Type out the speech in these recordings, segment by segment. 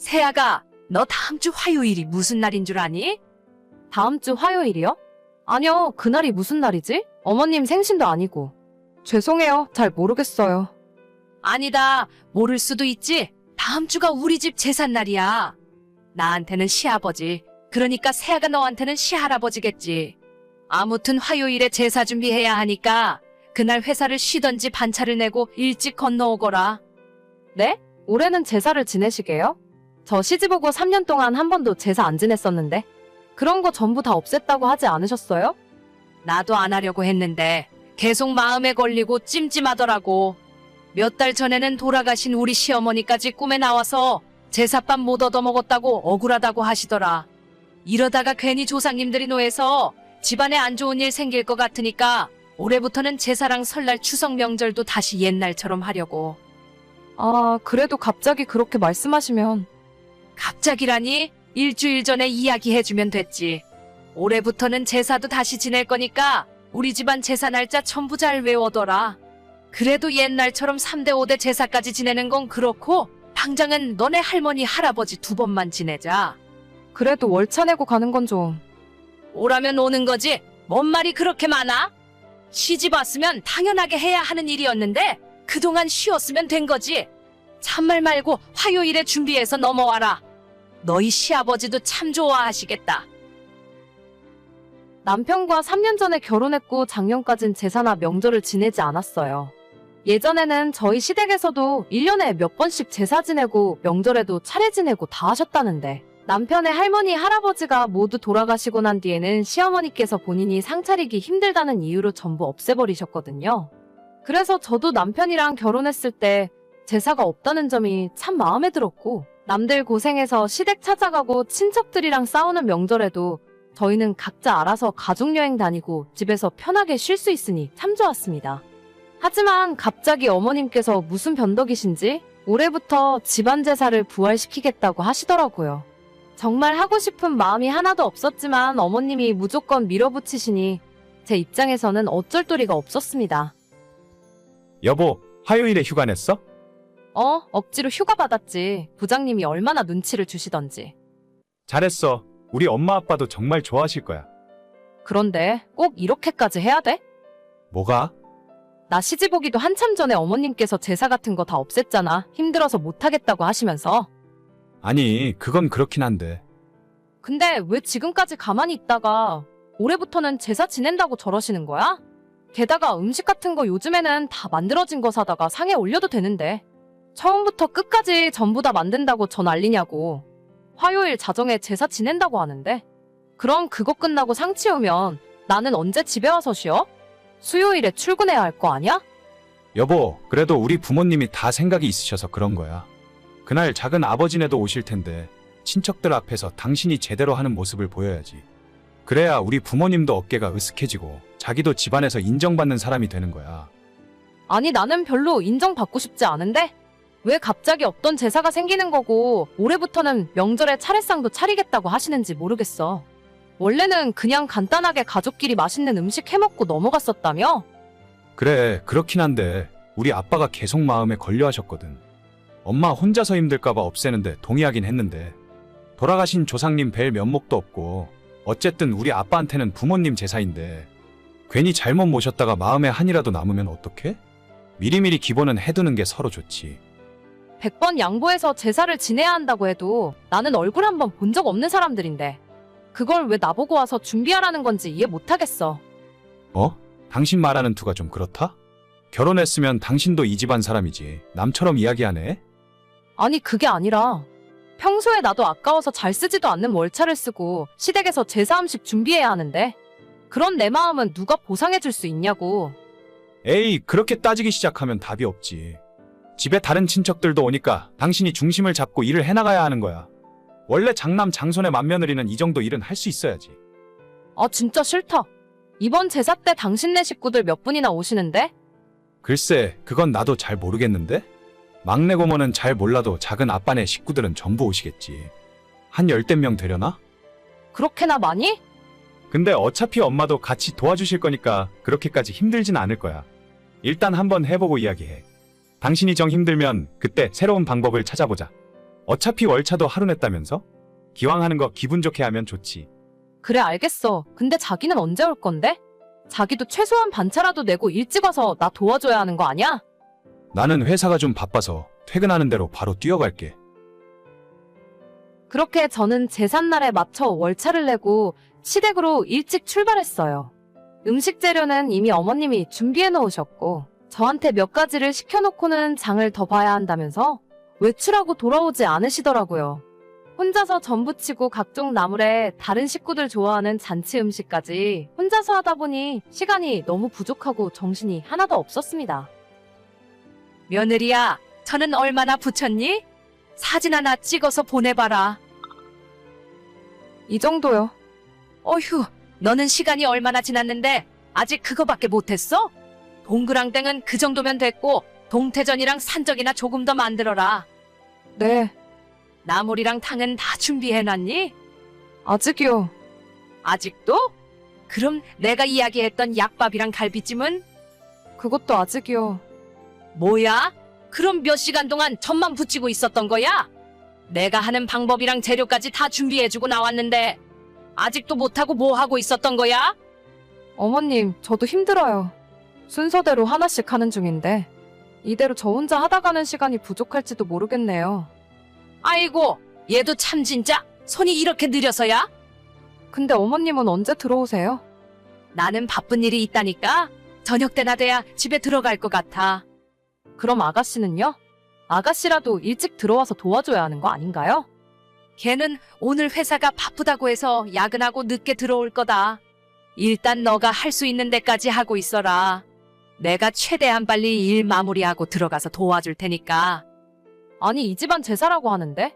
세아가 너 다음 주 화요일이 무슨 날인 줄 아니? 다음 주 화요일이요? 아니요, 그날이 무슨 날이지? 어머님 생신도 아니고. 죄송해요, 잘 모르겠어요. 아니다. 모를 수도 있지. 다음 주가 우리 집 제삿날이야. 나한테는 시아버지. 그러니까 세아가 너한테는 시할아버지겠지. 아무튼 화요일에 제사 준비해야 하니까 그날 회사를 쉬던지 반차를 내고 일찍 건너오거라. 네? 올해는 제사를 지내시게요? 저 시집 오고 3년 동안 한 번도 제사 안 지냈었는데. 그런 거 전부 다 없앴다고 하지 않으셨어요? 나도 안 하려고 했는데 계속 마음에 걸리고 찜찜하더라고. 몇 달 전에는 돌아가신 우리 시어머니까지 꿈에 나와서 제사밥 못 얻어먹었다고 억울하다고 하시더라. 이러다가 괜히 조상님들이 노해서 집안에 안 좋은 일 생길 것 같으니까 올해부터는 제사랑 설날 추석 명절도 다시 옛날처럼 하려고. 아, 그래도 갑자기 그렇게 말씀하시면. 갑자기라니 일주일 전에 이야기해주면 됐지. 올해부터는 제사도 다시 지낼 거니까 우리 집안 제사 날짜 전부 잘 외워둬라. 그래도 옛날처럼 3대 5대 제사까지 지내는 건 그렇고 당장은 너네 할머니 할아버지 두 번만 지내자. 그래도 월차 내고 가는 건 좀. 오라면 오는 거지. 뭔 말이 그렇게 많아? 시집 왔으면 당연하게 해야 하는 일이었는데 그동안 쉬었으면 된 거지. 참말 말고 화요일에 준비해서 넘어와라. 너희 시아버지도 참 좋아하시겠다. 남편과 3년 전에 결혼했고 작년까진 제사나 명절을 지내지 않았어요. 예전에는 저희 시댁에서도 1년에 몇 번씩 제사 지내고 명절에도 차례 지내고 다 하셨다는데 남편의 할머니, 할아버지가 모두 돌아가시고 난 뒤에는 시어머니께서 본인이 상 차리기 힘들다는 이유로 전부 없애버리셨거든요. 그래서 저도 남편이랑 결혼했을 때 제사가 없다는 점이 참 마음에 들었고 남들 고생해서 시댁 찾아가고 친척들이랑 싸우는 명절에도 저희는 각자 알아서 가족여행 다니고 집에서 편하게 쉴 수 있으니 참 좋았습니다. 하지만 갑자기 어머님께서 무슨 변덕이신지 올해부터 집안 제사를 부활시키겠다고 하시더라고요. 정말 하고 싶은 마음이 하나도 없었지만 어머님이 무조건 밀어붙이시니 제 입장에서는 어쩔 도리가 없었습니다. 여보, 화요일에 휴가 냈어? 어, 억지로 휴가 받았지. 부장님이 얼마나 눈치를 주시던지. 잘했어. 우리 엄마 아빠도 정말 좋아하실 거야. 그런데 꼭 이렇게까지 해야 돼? 뭐가? 나 시집 오기도 한참 전에 어머님께서 제사 같은 거 다 없앴잖아. 힘들어서 못하겠다고 하시면서. 아니, 그건 그렇긴 한데. 근데 왜 지금까지 가만히 있다가 올해부터는 제사 지낸다고 저러시는 거야? 게다가 음식 같은 거 요즘에는 다 만들어진 거 사다가 상에 올려도 되는데. 처음부터 끝까지 전부 다 만든다고 전 알리냐고. 화요일 자정에 제사 지낸다고 하는데. 그럼 그거 끝나고 상 치우면 나는 언제 집에 와서 쉬어? 수요일에 출근해야 할 거 아니야? 여보, 그래도 우리 부모님이 다 생각이 있으셔서 그런 거야. 그날 작은 아버지네도 오실 텐데, 친척들 앞에서 당신이 제대로 하는 모습을 보여야지. 그래야 우리 부모님도 어깨가 으쓱해지고, 자기도 집안에서 인정받는 사람이 되는 거야. 아니 나는 별로 인정받고 싶지 않은데 왜 갑자기 없던 제사가 생기는 거고 올해부터는 명절에 차례상도 차리겠다고 하시는지 모르겠어. 원래는 그냥 간단하게 가족끼리 맛있는 음식 해먹고 넘어갔었다며? 그래, 그렇긴 한데, 우리 아빠가 계속 마음에 걸려 하셨거든. 엄마 혼자서 힘들까봐 없애는데 동의하긴 했는데, 돌아가신 조상님 뵐 면목도 없고, 어쨌든 우리 아빠한테는 부모님 제사인데, 괜히 잘못 모셨다가 마음에 한이라도 남으면 어떡해? 미리미리 기본은 해두는 게 서로 좋지. 100번 양보해서 제사를 지내야 한다고 해도 나는 얼굴 한 번 본 적 없는 사람들인데 그걸 왜 나보고 와서 준비하라는 건지 이해 못하겠어. 어? 당신 말하는 투가 좀 그렇다? 결혼했으면 당신도 이 집안 사람이지. 남처럼 이야기하네? 아니 그게 아니라 평소에 나도 아까워서 잘 쓰지도 않는 월차를 쓰고 시댁에서 제사 음식 준비해야 하는데 그런 내 마음은 누가 보상해 줄 수 있냐고. 에이, 그렇게 따지기 시작하면 답이 없지. 집에 다른 친척들도 오니까 당신이 중심을 잡고 일을 해나가야 하는 거야. 원래 장남 장손의 맏며느리는 이 정도 일은 할 수 있어야지. 아 진짜 싫다. 이번 제사 때 당신네 식구들 몇 분이나 오시는데? 글쎄, 그건 나도 잘 모르겠는데? 막내 고모는 잘 몰라도 작은 아빠네 식구들은 전부 오시겠지. 한 열댓 명 되려나? 그렇게나 많이? 근데 어차피 엄마도 같이 도와주실 거니까 그렇게까지 힘들진 않을 거야. 일단 한번 해보고 이야기해. 당신이 정 힘들면 그때 새로운 방법을 찾아보자. 어차피 월차도 하루 냈다면서? 기왕 하는 거 기분 좋게 하면 좋지. 그래, 알겠어. 근데 자기는 언제 올 건데? 자기도 최소한 반차라도 내고 일찍 와서 나 도와줘야 하는 거 아니야? 나는 회사가 좀 바빠서 퇴근하는 대로 바로 뛰어갈게. 그렇게 저는 제삿날에 맞춰 월차를 내고 시댁으로 일찍 출발했어요. 음식 재료는 이미 어머님이 준비해 놓으셨고, 저한테 몇 가지를 시켜놓고는 장을 더 봐야 한다면서 외출하고 돌아오지 않으시더라고요. 혼자서 전부 치고 각종 나물에 다른 식구들 좋아하는 잔치 음식까지 혼자서 하다 보니 시간이 너무 부족하고 정신이 하나도 없었습니다. 며느리야, 저는 얼마나 붙였니? 사진 하나 찍어서 보내봐라. 이 정도요. 어휴, 너는 시간이 얼마나 지났는데 아직 그거밖에 못했어? 동그랑땡은 그 정도면 됐고 동태전이랑 산적이나 조금 더 만들어라. 네, 나물이랑 탕은 다 준비해놨니? 아직이요. 아직도? 그럼 내가 이야기했던 약밥이랑 갈비찜은? 그것도 아직이요. 뭐야? 그럼 몇 시간 동안 점만 붙이고 있었던 거야? 내가 하는 방법이랑 재료까지 다 준비해주고 나왔는데 아직도 못하고 뭐 하고 있었던 거야? 어머님, 저도 힘들어요. 순서대로 하나씩 하는 중인데, 이대로 저 혼자 하다 가는 시간이 부족할지도 모르겠네요. 아이고, 얘도 참 진짜 손이 이렇게 느려서야? 근데 어머님은 언제 들어오세요? 나는 바쁜 일이 있다니까 저녁 때나 돼야 집에 들어갈 것 같아. 그럼 아가씨는요? 아가씨라도 일찍 들어와서 도와줘야 하는 거 아닌가요? 걔는 오늘 회사가 바쁘다고 해서 야근하고 늦게 들어올 거다. 일단 너가 할 수 있는 데까지 하고 있어라. 내가 최대한 빨리 일 마무리하고 들어가서 도와줄 테니까. 아니, 이 집안 제사라고 하는데?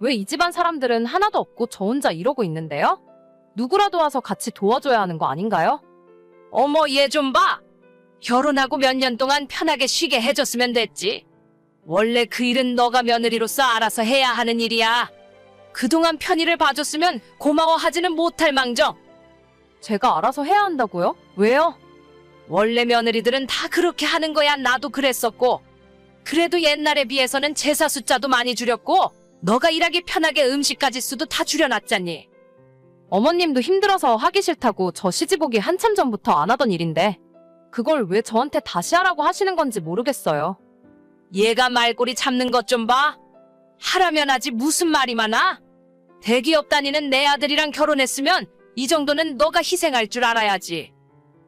왜 이 집안 사람들은 하나도 없고 저 혼자 이러고 있는데요? 누구라도 와서 같이 도와줘야 하는 거 아닌가요? 어머, 얘 좀 봐! 결혼하고 몇 년 동안 편하게 쉬게 해줬으면 됐지. 원래 그 일은 너가 며느리로서 알아서 해야 하는 일이야. 그동안 편의를 봐줬으면 고마워하지는 못할 망정. 제가 알아서 해야 한다고요? 왜요? 원래 며느리들은 다 그렇게 하는 거야. 나도 그랬었고. 그래도 옛날에 비해서는 제사 숫자도 많이 줄였고, 너가 일하기 편하게 음식까지 수도 다 줄여놨잖니. 어머님도 힘들어서 하기 싫다고 저 시집 오기 한참 전부터 안 하던 일인데 그걸 왜 저한테 다시 하라고 하시는 건지 모르겠어요. 얘가 말꼬리 잡는 것 좀 봐. 하라면 하지 무슨 말이 많아? 대기업 다니는 내 아들이랑 결혼했으면 이 정도는 너가 희생할 줄 알아야지.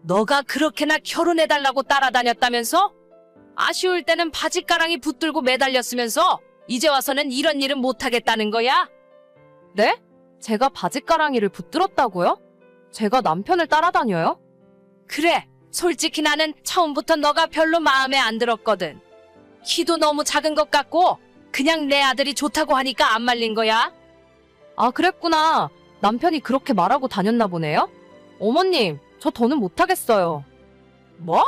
너가 그렇게나 결혼해달라고 따라다녔다면서? 아쉬울 때는 바지가랑이 붙들고 매달렸으면서 이제 와서는 이런 일은 못하겠다는 거야? 네? 제가 바지가랑이를 붙들었다고요? 제가 남편을 따라다녀요? 그래, 솔직히 나는 처음부터 너가 별로 마음에 안 들었거든. 키도 너무 작은 것 같고 그냥 내 아들이 좋다고 하니까 안 말린 거야. 아, 그랬구나. 남편이 그렇게 말하고 다녔나 보네요? 어머님, 저 더는 못하겠어요. 뭐?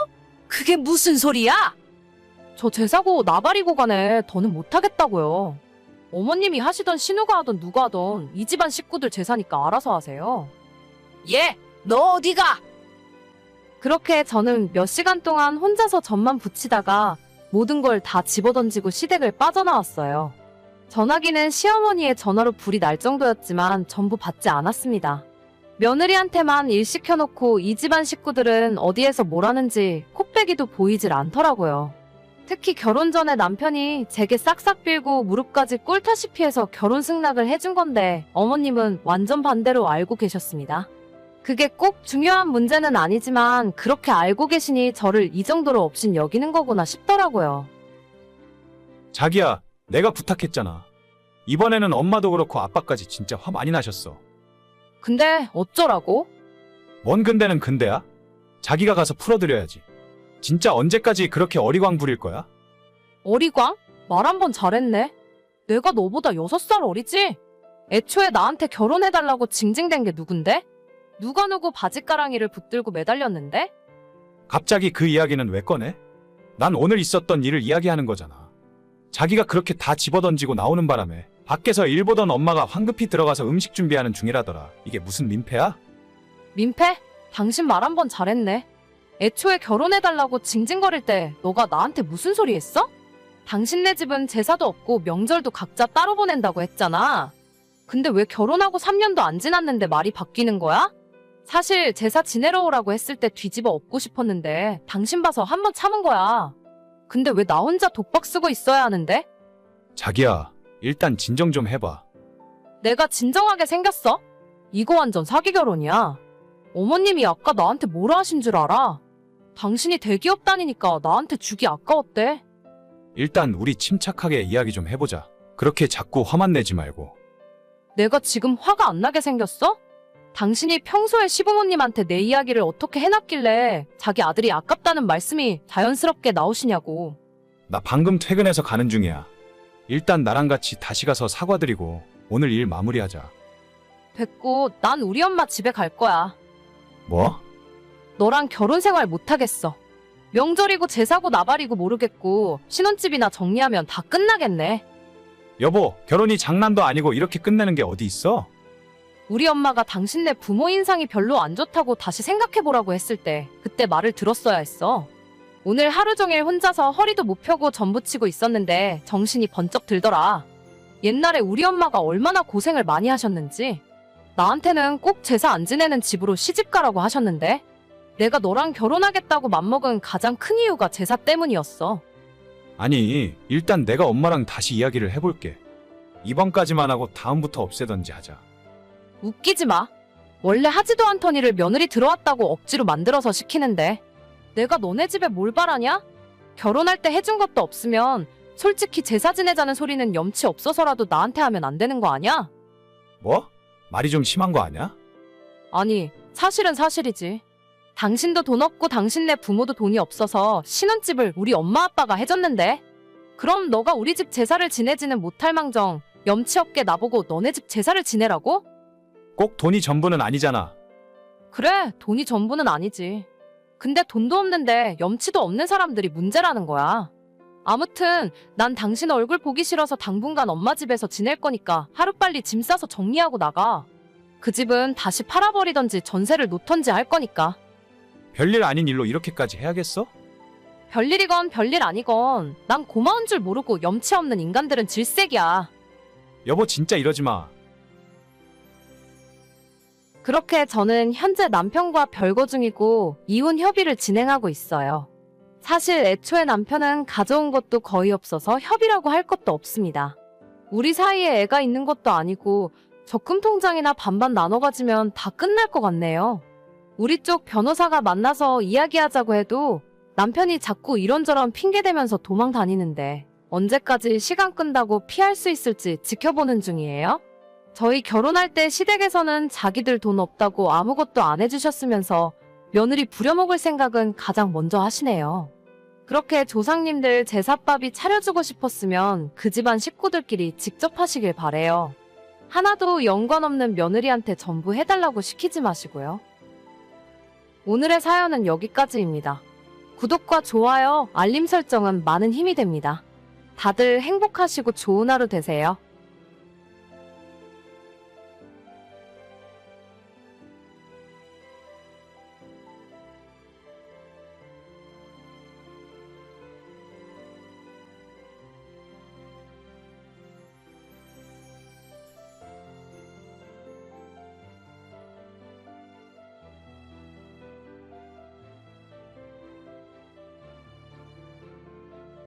그게 무슨 소리야? 저 제사고 나발이고 간에 더는 못하겠다고요. 어머님이 하시던 신우가 하던 누가 하던 이 집안 식구들 제사니까 알아서 하세요. 얘, 너 어디가? 그렇게 저는 몇 시간 동안 혼자서 점만 붙이다가 모든 걸 다 집어던지고 시댁을 빠져나왔어요. 전화기는 시어머니의 전화로 불이 날 정도였지만 전부 받지 않았습니다. 며느리한테만 일 시켜놓고 이 집안 식구들은 어디에서 뭘 하는지 코빼기도 보이질 않더라고요. 특히 결혼 전에 남편이 제게 싹싹 빌고 무릎까지 꼴타시피 해서 결혼 승낙을 해준 건데 어머님은 완전 반대로 알고 계셨습니다. 그게 꼭 중요한 문제는 아니지만 그렇게 알고 계시니 저를 이 정도로 없인 여기는 거구나 싶더라고요. 자기야, 내가 부탁했잖아. 이번에는 엄마도 그렇고 아빠까지 진짜 화 많이 나셨어. 근데 어쩌라고? 뭔 근데는 근데야? 자기가 가서 풀어드려야지. 진짜 언제까지 그렇게 어리광 부릴 거야? 어리광? 말 한 번 잘했네. 내가 너보다 여섯 살 어리지? 애초에 나한테 결혼해달라고 징징댄 게 누군데? 누가 누구 바지가랑이를 붙들고 매달렸는데? 갑자기 그 이야기는 왜 꺼내? 난 오늘 있었던 일을 이야기하는 거잖아. 자기가 그렇게 다 집어던지고 나오는 바람에 밖에서 일 보던 엄마가 황급히 들어가서 음식 준비하는 중이라더라. 이게 무슨 민폐야? 민폐? 당신 말 한 번 잘했네. 애초에 결혼해달라고 징징거릴 때 너가 나한테 무슨 소리 했어? 당신네 집은 제사도 없고 명절도 각자 따로 보낸다고 했잖아. 근데 왜 결혼하고 3년도 안 지났는데 말이 바뀌는 거야? 사실 제사 지내러 오라고 했을 때 뒤집어 엎고 싶었는데 당신 봐서 한 번 참은 거야. 근데 왜 나 혼자 독박 쓰고 있어야 하는데? 자기야, 일단 진정 좀 해봐. 내가 진정하게 생겼어? 이거 완전 사기 결혼이야. 어머님이 아까 나한테 뭐라 하신 줄 알아? 당신이 대기업 다니니까 나한테 주기 아까웠대. 일단 우리 침착하게 이야기 좀 해보자. 그렇게 자꾸 화만 내지 말고. 내가 지금 화가 안 나게 생겼어? 당신이 평소에 시부모님한테 내 이야기를 어떻게 해놨길래 자기 아들이 아깝다는 말씀이 자연스럽게 나오시냐고. 나 방금 퇴근해서 가는 중이야. 일단 나랑 같이 다시 가서 사과드리고 오늘 일 마무리하자. 됐고, 난 우리 엄마 집에 갈 거야. 뭐? 너랑 결혼 생활 못하겠어. 명절이고 제사고 나발이고 모르겠고, 신혼집이나 정리하면 다 끝나겠네. 여보, 결혼이 장난도 아니고 이렇게 끝내는 게 어디 있어? 우리 엄마가 당신네 부모 인상이 별로 안 좋다고 다시 생각해보라고 했을 때, 그때 말을 들었어야 했어. 오늘 하루 종일 혼자서 허리도 못 펴고 전부치고 있었는데, 정신이 번쩍 들더라. 옛날에 우리 엄마가 얼마나 고생을 많이 하셨는지. 나한테는 꼭 제사 안 지내는 집으로 시집 가라고 하셨는데, 내가 너랑 결혼하겠다고 맘먹은 가장 큰 이유가 제사 때문이었어. 아니, 일단 내가 엄마랑 다시 이야기를 해볼게. 이번까지만 하고 다음부터 없애던지 하자. 웃기지 마. 원래 하지도 않던 일을 며느리 들어왔다고 억지로 만들어서 시키는데 내가 너네 집에 뭘 바라냐? 결혼할 때 해준 것도 없으면 솔직히 제사 지내자는 소리는 염치 없어서라도 나한테 하면 안 되는 거 아니야? 뭐? 말이 좀 심한 거 아니야? 아니, 사실은 사실이지. 당신도 돈 없고 당신네 부모도 돈이 없어서 신혼집을 우리 엄마 아빠가 해줬는데 그럼 너가 우리 집 제사를 지내지는 못할 망정 염치 없게 나보고 너네 집 제사를 지내라고? 꼭 돈이 전부는 아니잖아. 그래, 돈이 전부는 아니지. 근데 돈도 없는데 염치도 없는 사람들이 문제라는 거야. 아무튼 난 당신 얼굴 보기 싫어서 당분간 엄마 집에서 지낼 거니까 하루빨리 짐 싸서 정리하고 나가. 그 집은 다시 팔아버리던지 전세를 놓던지 할 거니까. 별일 아닌 일로 이렇게까지 해야겠어? 별일이건 별일 아니건 난 고마운 줄 모르고 염치 없는 인간들은 질색이야. 여보 진짜 이러지 마. 그렇게 저는 현재 남편과 별거 중이고 이혼 협의를 진행하고 있어요. 사실 애초에 남편은 가져온 것도 거의 없어서 협의라고 할 것도 없습니다. 우리 사이에 애가 있는 것도 아니고 적금 통장이나 반반 나눠 가지면 다 끝날 것 같네요. 우리 쪽 변호사가 만나서 이야기하자고 해도 남편이 자꾸 이런저런 핑계대면서 도망 다니는데 언제까지 시간 끈다고 피할 수 있을지 지켜보는 중이에요. 저희 결혼할 때 시댁에서는 자기들 돈 없다고 아무것도 안 해주셨으면서 며느리 부려먹을 생각은 가장 먼저 하시네요. 그렇게 조상님들 제사밥이 차려주고 싶었으면 그 집안 식구들끼리 직접 하시길 바래요. 하나도 연관 없는 며느리한테 전부 해달라고 시키지 마시고요. 오늘의 사연은 여기까지입니다. 구독과 좋아요, 알림 설정은 많은 힘이 됩니다. 다들 행복하시고 좋은 하루 되세요.